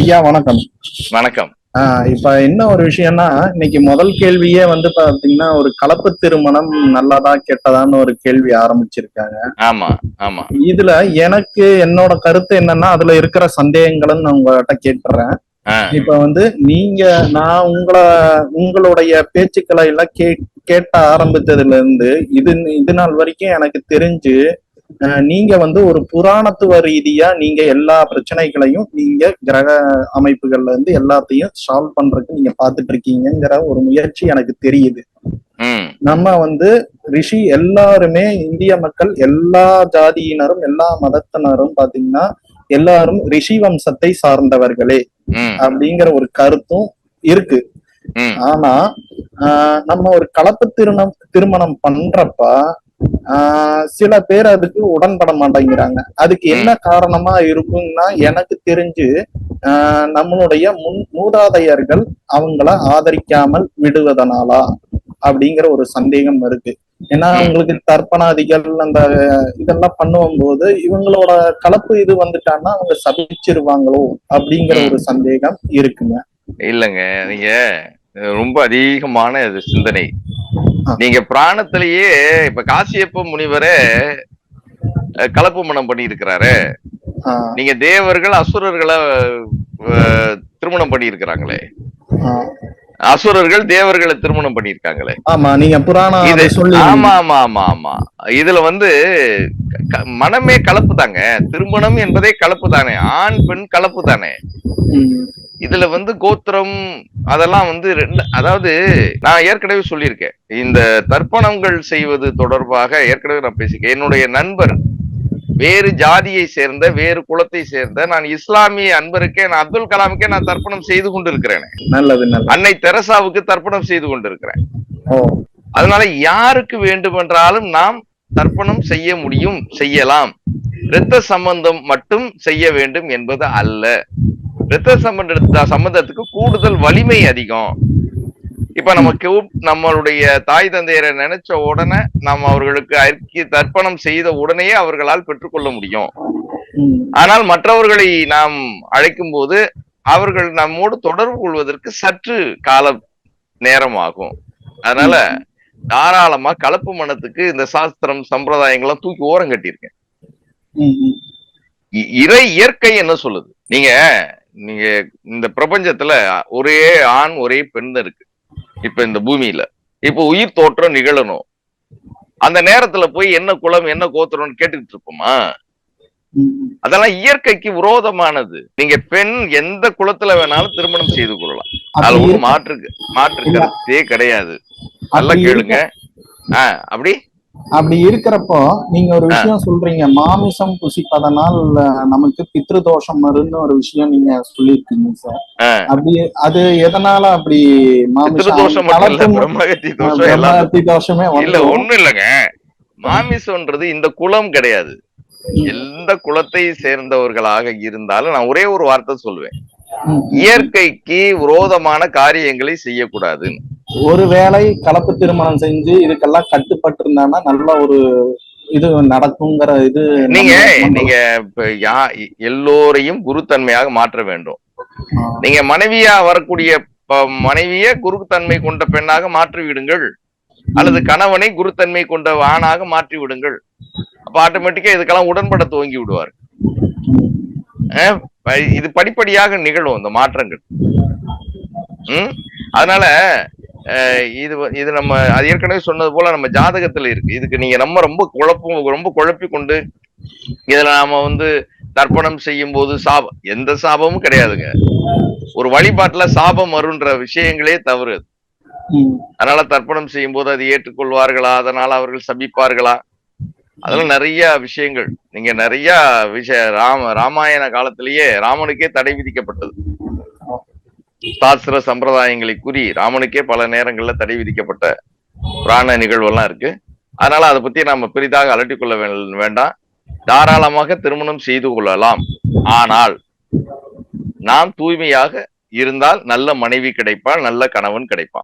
ஐயா வணக்கம். வணக்கம். இப்ப என்ன ஒரு விஷயம்னா இன்னைக்கு முதல் கேள்வியே வந்து பாத்தீங்கன்னா ஒரு கலப்பு திருமணம் நல்லதா கெட்டதான்னு ஒரு கேள்வி ஆரம்பிச்சிருக்காங்க. ஆமா ஆமா. இதுல எனக்கு என்னோட கருத்து என்னன்னா அதுல இருக்கிற சந்தேகங்களும் நான் உங்ககிட்ட கேட்டுறேன். இப்ப வந்து நீங்க நான் உங்களை உங்களுடைய பேச்சுக்களை எல்லாம் கே கேட்ட ஆரம்பித்ததுல இருந்து இது இது நாள் வரைக்கும் எனக்கு தெரிஞ்சு நீங்க வந்து ஒரு புராணத்துவ ரீதியா நீங்க எல்லா பிரச்சனைகளையும் நீங்க கிரக அமைப்புகள்ல இருந்து எல்லாத்தையும் சால்வ் பண்றதுக்கு நீங்க பாத்துட்டு இருக்கீங்கங்கிற ஒரு முயற்சி எனக்கு தெரியுது. நம்ம வந்து ரிஷி எல்லாருமே இந்திய மக்கள் எல்லா ஜாதியினரும் எல்லா மதத்தினரும் பாத்தீங்கன்னா எல்லாரும் ரிஷி வம்சத்தை சார்ந்தவர்களே அப்படிங்கிற ஒரு கருத்தும் இருக்கு. ஆனா ஆஹ் நம்ம ஒரு கலப்பு திருமணம் திருமணம் பண்றப்ப சில பேர் அதுக்கு உடன்பட மாட்டேங்கிறாங்க. அதுக்கு என்ன காரணமா இருக்கும்னா எனக்கு தெரிஞ்சு நம்மளுடைய முன் மூதாதையர்கள் அவங்கள ஆதரிக்காமல் விடுவதனாலா அப்படிங்கிற ஒரு சந்தேகம் இருக்கு ஏன்னா அவங்களுக்கு தர்ப்பணாதிகள் அந்த இதெல்லாம் பண்ணும்போது இவங்களோட கலப்பு இது வந்துட்டான்னா அவங்க சபிச்சிருவாங்களோ அப்படிங்கிற ஒரு சந்தேகம் இருக்குங்க. இல்லைங்க நீங்க ரொம்ப அதிகமான சிந்தனை. நீங்க பிராணத்திலேயே இப்ப காசியப்ப முனிவரே கலப்பு மனம் பண்ணி இருக்கிறாரு நீங்க தேவர்கள் அசுரர்களை திருமணம் பண்ணி இருக்கிறாங்களே ஆஹ் அசுரர்கள் தேவர்களை திருமணம் பண்ணியிருக்காங்களே. ஆமா நீங்க புராணம் ஆமா ஆமா ஆமா ஆமா இதுல வந்து மனமே கலப்பு தாங்க திருமணம் என்பதே கலப்பு தானே ஆண் பெண் கலப்பு தானே இதுல வந்து கோத்திரம் அதெல்லாம் வந்து ரெண்டு அதாவது நான் ஏற்கனவே சொல்லியிருக்கேன். இந்த தர்ப்பணங்கள் செய்வது தொடர்பாக ஏற்கனவே நான் பேசியிருக்கேன். என்னுடைய நண்பர் வேறு ஜாதியை சேர்ந்த வேறு குலத்தை சேர்ந்த நான் இஸ்லாமிய அன்பருக்கே நான் அப்துல் கலாமுக்கே நான் தர்ப்பணம் செய்து கொண்டிருக்கிறேன். நல்லது அன்னை தெரசாவுக்கு தர்ப்பணம் செய்து கொண்டிருக்கிறேன். அதனால யாருக்கு வேண்டுமென்றாலும் நாம் தர்ப்பணம் செய்ய முடியும் செய்யலாம். இரத்த சம்பந்தம் மட்டும் செய்ய வேண்டும் என்பது அல்ல. இரத்த சம்பந்த சம்பந்தத்துக்கு கூடுதல் வலிமை அதிகம். இப்ப நமக்கு நம்மளுடைய தாய் தந்தையரை நினைச்ச உடனே நாம் அவர்களுக்கு ஐக்கிய தர்ப்பணம் செய்த உடனேயே அவர்களால் பெற்றுக்கொள்ள முடியும். ஆனால் மற்றவர்களை நாம் அழைக்கும் போது அவர்கள் நம்மோடு தொடர்பு கொள்வதற்கு சற்று கால நேரம் ஆகும். அதனால தாராளமா கலப்பு மனத்துக்கு இந்த சாஸ்திரம் சம்பிரதாயங்கள்லாம் தூக்கி ஓரம் கட்டியிருக்கேன். இறை இயற்கை என்ன சொல்லுது? நீங்க நீங்க இந்த பிரபஞ்சத்துல ஒரே ஆண் ஒரே பெண் தான் இருக்கு. இப்ப இந்த பூமியில. இப்ப உயிர் தோற்றம் நிகழணும். அந்த நேரத்துல போய் என்ன குலம் என்ன கோத்திரம்னு கேட்டுக்கிட்டு இருப்போமா. அதெல்லாம் இயற்கைக்கு விரோதமானது. நீங்க பெண் எந்த குலத்துல வேணாலும் திருமணம் செய்து கொள்ளலாம். அதுல இருக்க- மாற்று மாற்று கருத்தே கிடையாது. நல்லா கேளுங்க. ஆஹ் அப்படி? அப்படி இருக்கிறப்போ நீங்க ஒரு விஷயம் சொல்றீங்க மாமிசம் புசிப்பதனால் நமக்கு பித்ரு தோஷம் வரும்னு ஒரு விஷயம் நீங்க சொல்லியிருக்கீங்க சார். அப்படி அது எதனால அப்படி பித்ரு தோஷம் இல்ல ஒண்ணும் இல்லைங்க. மாமிசம்ன்றது இந்த குலம் கிடையாது. எந்த குலத்தை சேர்ந்தவர்களாக இருந்தாலும் நான் ஒரே ஒரு வார்த்தை சொல்லுவேன் இயற்கைக்கு விரோதமான காரியங்களை செய்யக்கூடாது ஒருவேளை கலப்பு திருமணம் செஞ்சு இதுக்கெல்லாம் கட்டுப்பட்டு இருந்தான்னா நல்ல ஒரு இது நடக்குங்கிற இது நீங்க நீங்க யா எல்லோரையும் குருத்தன்மையாக மாற்ற வேண்டும். நீங்க மனைவியா வரக்கூடிய மனைவிய குருத்தன்மை கொண்ட பெண்ணாக மாற்றி விடுங்கள். அல்லது கணவனை குருத்தன்மை கொண்ட ஆணாக மாற்றி விடுங்கள். அப்ப ஆட்டோமேட்டிக்கா இதுக்கெல்லாம் உடன்பட துவங்கி விடுவார். இது படிப்படியாக நிகழும் இந்த மாற்றங்கள். ம்? அதனால இது இது நம்ம அது ஏற்கனவே சொன்னது போல நம்ம ஜாதகத்துல இருக்கு. இதுக்கு நீங்க நம்ம ரொம்ப குழப்பம் ரொம்ப குழப்பி கொண்டு இதுல நாம வந்து தர்ப்பணம் செய்யும் போது சாபம் எந்த சாபமும் கிடையாதுங்க. ஒரு வழிபாட்டுல சாபம் வருன்ற விஷயங்களே தவறு அதனால தர்ப்பணம் செய்யும் போது அதை ஏற்றுக்கொள்வார்களா? அதனால அவர்கள் சபிப்பார்களா? அதெல்லாம் நிறைய விஷயங்கள். நீங்க நிறைய விஷய ராம ராமாயண காலத்திலேயே ராமனுக்கே தடை விதிக்கப்பட்டது. சாஸ்திர சம்பிரதாயங்களை கூறி ராமனுக்கே பல நேரங்கள்ல தடை விதிக்கப்பட்ட புராண நிகழ்வெல்லாம் இருக்கு. அதனால அதை பத்தி நாம பெரிதாக அலட்டிக்கொள்ள வேண்டாம். தாராளமாக திருமணம் செய்து கொள்ளலாம். ஆனால் நாம் தூய்மையாக இருந்தால் நல்ல மனைவி கிடைப்பாள் நல்ல கணவன் கிடைப்பான்.